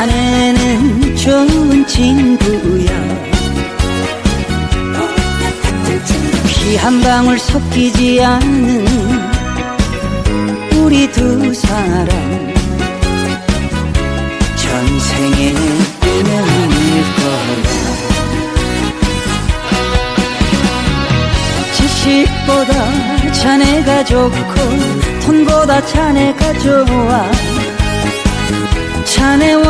자네는 좋은 친구야. 피 한 방울 섞이지 않는 우리 두 사람. 전생의 운명일 거야. 지식보다 자네가 좋고 돈보다 자네가 좋아. 자네와 난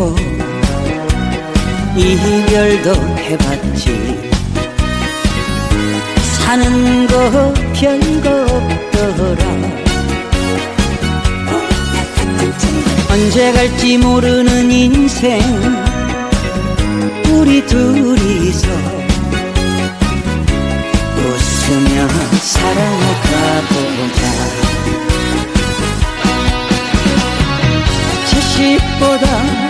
해봤고 이별도 해봤지. 사는 거 별거 없더라. 언제 갈지 모르는 인생. 우리 둘이서 웃으며 살아가보자. 지식보다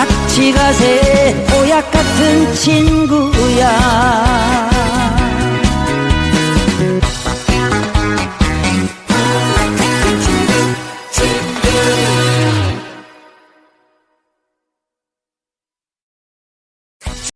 같이 가세. 오약 같은 친구야.